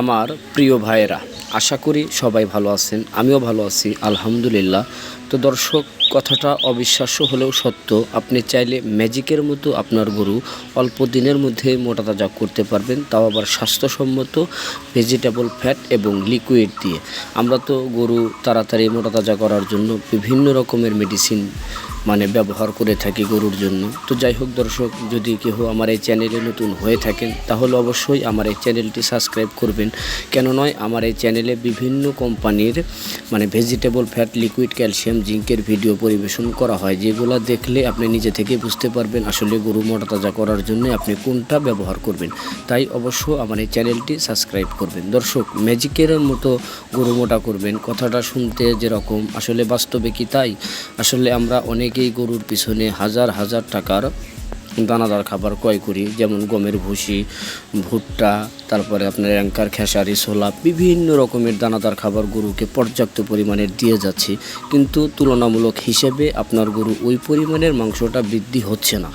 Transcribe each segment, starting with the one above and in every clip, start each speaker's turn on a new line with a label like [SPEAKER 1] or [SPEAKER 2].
[SPEAKER 1] আমার প্রিয় ভাইয়েরা, আশা করি সবাই ভালো আছেন, আমিও ভালো আছি, আলহামদুলিল্লাহ। তো দর্শক, কথাটা অবিশ্বাস্য হলেও সত্য, আপনি চাইলে ম্যাজিকের মতো আপনার গরু অল্প দিনের মধ্যে মোটা তাজা করতে পারবেন, তাও আবার স্বাস্থ্যসম্মত ভেজিটেবল ফ্যাট এবং লিকুইড দিয়ে। আমরা তো গরু তাড়াতাড়ি মোটা তাজা করার জন্য বিভিন্ন রকমের মেডিসিন মানে ব্যবহার করে থাকি গরুর জন্য। তো যাই হোক দর্শক, যদি কেউ আমার এই চ্যানেলে নতুন হয়ে থাকেন, তাহলে অবশ্যই আমার এই চ্যানেলটি সাবস্ক্রাইব করবেন। কেন নয়, আমার এই চ্যানেলে বিভিন্ন কোম্পানির মানে ভেজিটেবল ফ্যাট লিকুইড ক্যালসিয়াম জিঙ্কের ভিডিও পরিবেশন করা হয়, যেগুলো দেখলে আপনি নিজে থেকে বুঝতে পারবেন আসলে গরু মোটা তাজা করার জন্য আপনি কোনটা ব্যবহার করবেন। তাই অবশ্য আমার এই চ্যানেলটি সাবস্ক্রাইব করবেন। দর্শক ম্যাজিকের মতো গরু মোটা করবেন, কথাটা শুনতে যেরকম আসলে বাস্তবে কি তাই? আসলে আমরা অনেকেই গরুর পিছনে হাজার হাজার টাকার দানাদার খাবার ক্রয় করি, যেমন গমের ভুসি, ভুট্টা, তারপরে আপনার অ্যাঙ্কার, খেসারি, ছোলা, বিভিন্ন রকমের দানাদার খাবার গরুকে পর্যাপ্ত পরিমাণে দিয়ে যাচ্ছি। কিন্তু তুলনামূলক হিসেবে আপনার গরু ওই পরিমাণের মাংসটা বৃদ্ধি হচ্ছে না।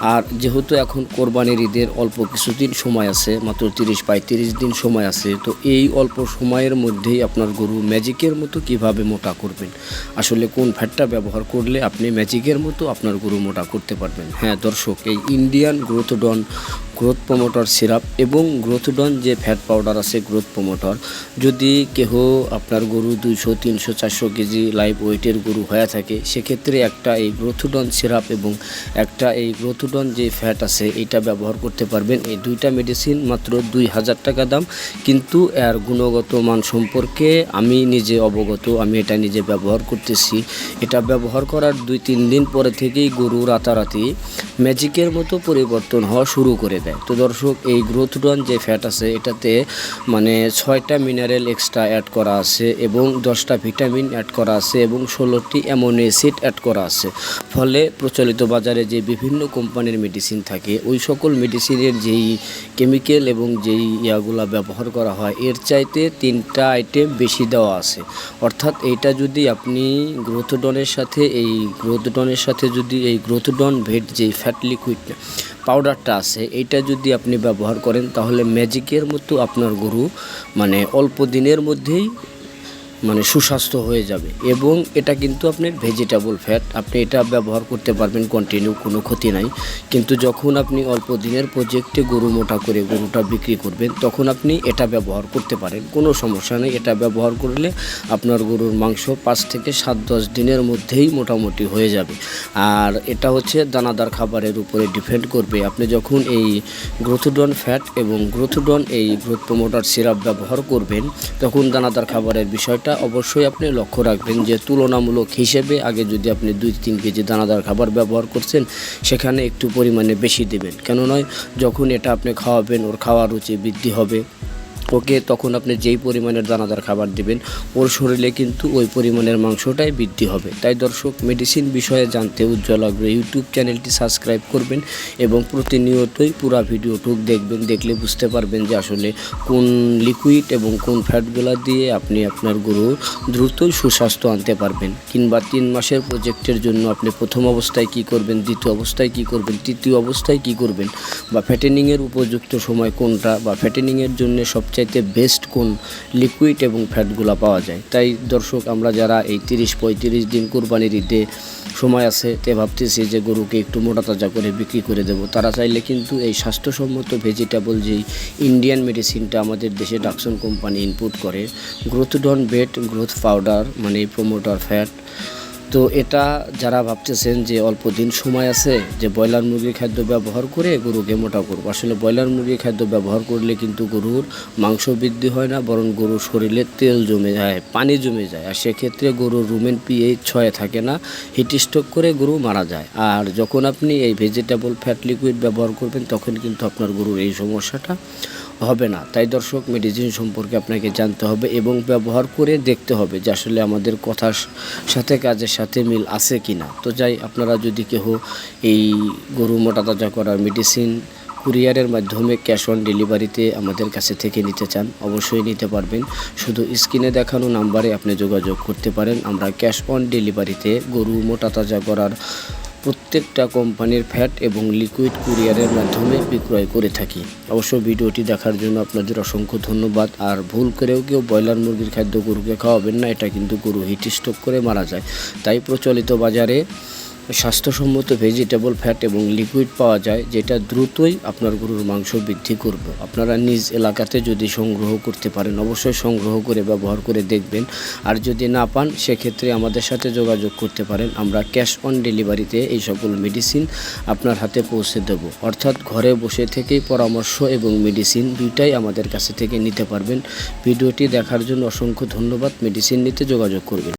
[SPEAKER 1] আর যেহেতু এখন কোরবানির ঈদের অল্প কিছুদিন সময় আছে, মাত্র তিরিশ পঁয়ত্রিশ দিন সময় আছে, তো এই অল্প সময়ের মধ্যেই আপনার গরু ম্যাজিকের মতো কীভাবে মোটা করবেন? আসলে কোন ফ্যাটটা ব্যবহার করলে আপনি ম্যাজিকের মতো আপনার গরু মোটা করতে পারবেন? হ্যাঁ দর্শক, এই ইন্ডিয়ান গ্রোথডন গ্রোথ প্রমোটর সিরাপ এবং গ্রোথডন যে ফ্যাট পাউডার আছে গ্রোথ প্রমোটর, যদি কেহ আপনার গরু দুইশো, তিনশো, চারশো কেজি লাইভ ওয়েটের গরু হয়ে থাকে, সেক্ষেত্রে একটা এই গ্রোথডন সিরাপ এবং একটা এই গ্রোথডন যে ফ্যাট আছে, এটা ব্যবহার করতে পারবেন। এই দুইটা মেডিসিন মাত্র দুই হাজার টাকা দাম, কিন্তু এর গুণগত মান সম্পর্কে আমি নিজে অবগত, আমি এটা নিজে ব্যবহার করতেছি। এটা ব্যবহার করার দুই তিন দিন পরে থেকেই গরু রাতারাতি ম্যাজিকের মতো পরিবর্তন হওয়া শুরু করে দেয়। তো দর্শক, এই গ্রোথডন যে ফ্যাট আছে, এটাতে মানে ছয়টা মিনারেল এক্সট্রা অ্যাড করা আছে এবং দশটা ভিটামিন অ্যাড করা আছে এবং ষোলোটি অ্যামোনো অ্যাসিড অ্যাড করা আছে। ফলে প্রচলিত বাজারে যে বিভিন্ন কোম্পানির মেডিসিন থাকে, ওই সকল মেডিসিনের যেই কেমিক্যাল এবং যেই ইয়াগুলা ব্যবহার করা হয়, এর চাইতে তিনটা আইটেম বেশি দেওয়া আছে। অর্থাৎ এইটা যদি আপনি গ্রোথডনের সাথে, এই গ্রোথডনের সাথে যদি এই গ্রোথডন ভেট যেই ফ্যাট লিকুইড পাউডারটা আছে, এইটা যদি আপনি ব্যবহার করেন, তাহলে ম্যাজিকের মতো আপনার গরু মানে অল্প দিনের মধ্যেই মানে সুস্বাস্থ্য হয়ে যাবে। এবং এটা কিন্তু আপনার ভেজিটেবল ফ্যাট আপনি এটা ব্যবহার করতে পারবেন কন্টিনিউ কোনো ক্ষতি নাই। কিন্তু যখন আপনি অল্প দিনের প্রজেক্টে গরু মোটা করে গরুটা বিক্রি করবেন, তখন আপনি এটা ব্যবহার করতে পারেন। কোনো সমস্যা নেই, এটা ব্যবহার করলে আপনার গরুর মাংস পাঁচ থেকে সাত, দশ দিনের মধ্যেই মোটামুটি হয়ে যাবে। আর এটা হচ্ছে দানাদার খাবারের উপরে ডিপেন্ড করবে। আপনি যখন এই গ্রোথডন ফ্যাট এবং গ্রোথডন এই গ্রোথ প্রমোটার সিরাপ ব্যবহার করবেন, তখন দানাদার খাবারের বিষয়টা অবশ্যই আপনি লক্ষ্য রাখবেন যে তুলনামূলক হিসেবে আগে যদি আপনি দুই তিন কেজি দানাদার খাবার ব্যবহার করছেন, সেখানে একটু পরিমাণে বেশি দেবেন। কেননা যখন এটা আপনি খাওয়াবেন, ওর খাওয়ার রুচি বৃদ্ধি হবে। ওকে তখন আপনি যেই পরিমাণের দানাদার খাবার দিবেন, ওর শরীরে কিন্তু ওই পরিমাণের মাংসটাই বৃদ্ধি হবে। তাই দর্শক মেডিসিন বিষয়ে জানতে উজ্জ্বল আগ্রহ ইউটিউব চ্যানেলটি সাবস্ক্রাইব করবেন এবং প্রতিনিয়তই পুরা ভিডিওটুক দেখবেন, দেখলে বুঝতে পারবেন যে আসলে কোন লিকুইড এবং কোন ফ্যাটগুলো দিয়ে আপনি আপনার গরু দ্রুতই সুস্বাস্থ্য আনতে পারবেন। কিংবা তিন মাসের প্রজেক্টের জন্য আপনি প্রথম অবস্থায় কি করবেন, দ্বিতীয় অবস্থায় কি করবেন, তৃতীয় অবস্থায় কি করবেন, বা ফ্যাটেনিংয়ের উপযুক্ত সময় কোনটা, বা ফ্যাটেনিংয়ের জন্য সবচাইতে বেস্ট কোন লিকুইড এবং ফ্যাটগুলো পাওয়া যায়। তাই দর্শক, আমরা যারা এই তিরিশ পঁয়ত্রিশ দিন কোরবানির ঈদে সময় আছে, তে ভাবতেছি যে গরুকে একটু মোটা তাজা করে বিক্রি করে দেবো। তারা চাইলে কিন্তু এই স্বাস্থ্যসম্মত ভেজিটেবল যেই ইন্ডিয়ান মেডিসিনটা আমাদের দেশে ডাকসন কোম্পানি ইনপুট করে গ্রোথডন বেট গ্রোথ পাউডার মানে প্রোমোটার ফ্যাট তো এটা যারা ভাবতেছেন যে অল্প দিন সময় আছে, যে ব্রয়লার মুরগির খাদ্য ব্যবহার করে গরুকে মোটা করব। আসলে ব্রয়লার মুরগির খাদ্য ব্যবহার করলে কিন্তু গরুর মাংস বৃদ্ধি হয় না, বরং গরুর শরীরে তেল জমে যায়, পানি জমে যায়। আর সেক্ষেত্রে গরুর রুমেন পিএইচ ছয়ে থাকে না হিট স্ট্রোক করে গরু মারা যায়। আর যখন আপনি এই ভেজিটেবল ফ্যাট লিকুইড ব্যবহার করবেন, তখন কিন্তু আপনার গরুর এই সমস্যাটা হবে না। তাই দর্শক মেডিসিন সম্পর্কে আপনাকে জানতে হবে এবং ব্যবহার করে দেখতে হবে যে আসলে আমাদের কথার সাথে কাজের সাথে মিল আছে কি না তো যাই, আপনারা যদি কেহ এই গরু মোটা তাজা করার মেডিসিন কুরিয়ারের মাধ্যমে ক্যাশ অন ডেলিভারিতে আমাদের কাছে থেকে নিতে চান, অবশ্যই নিতে পারবেন। শুধু স্ক্রিনে দেখানো নাম্বারে আপনি যোগাযোগ করতে পারেন। আমরা ক্যাশ অন ডেলিভারিতে গরু মোটা তাজা করার প্রত্যেকটা কোম্পানির ফ্যাট এবং লিকুইড কুরিয়ারের মাধ্যমে বিক্রয় করে থাকি। অবশ্য ভিডিওটি দেখার জন্য আপনাদের অসংখ্য ধন্যবাদ। আর ভুল করেও কেউ ব্রয়লার মুরগির খাদ্য গরুকে খাওয়াবেন না, এটা কিন্তু গরু হিট স্ট্রোক করে মারা যায়। তাই প্রচলিত বাজারে স্বাস্থ্যসম্মত ভেজিটেবল ফ্যাট এবং লিকুইড পাওয়া যায়, যেটা দ্রুতই আপনার গরুর মাংস বৃদ্ধি করবে। আপনারা নিজ এলাকাতে যদি সংগ্রহ করতে পারেন, অবশ্যই সংগ্রহ করে ব্যবহার করে দেখবেন। আর যদি না পান, সেক্ষেত্রে আমাদের সাথে যোগাযোগ করতে পারেন। আমরা ক্যাশ অন ডেলিভারিতে এই সকল মেডিসিন আপনার হাতে পৌঁছে দেব। অর্থাৎ ঘরে বসে থেকেই পরামর্শ এবং মেডিসিন দুইটাই আমাদের কাছে থেকে নিতে পারবেন। ভিডিওটি দেখার জন্য অসংখ্য ধন্যবাদ। মেডিসিন নিতে যোগাযোগ করবেন।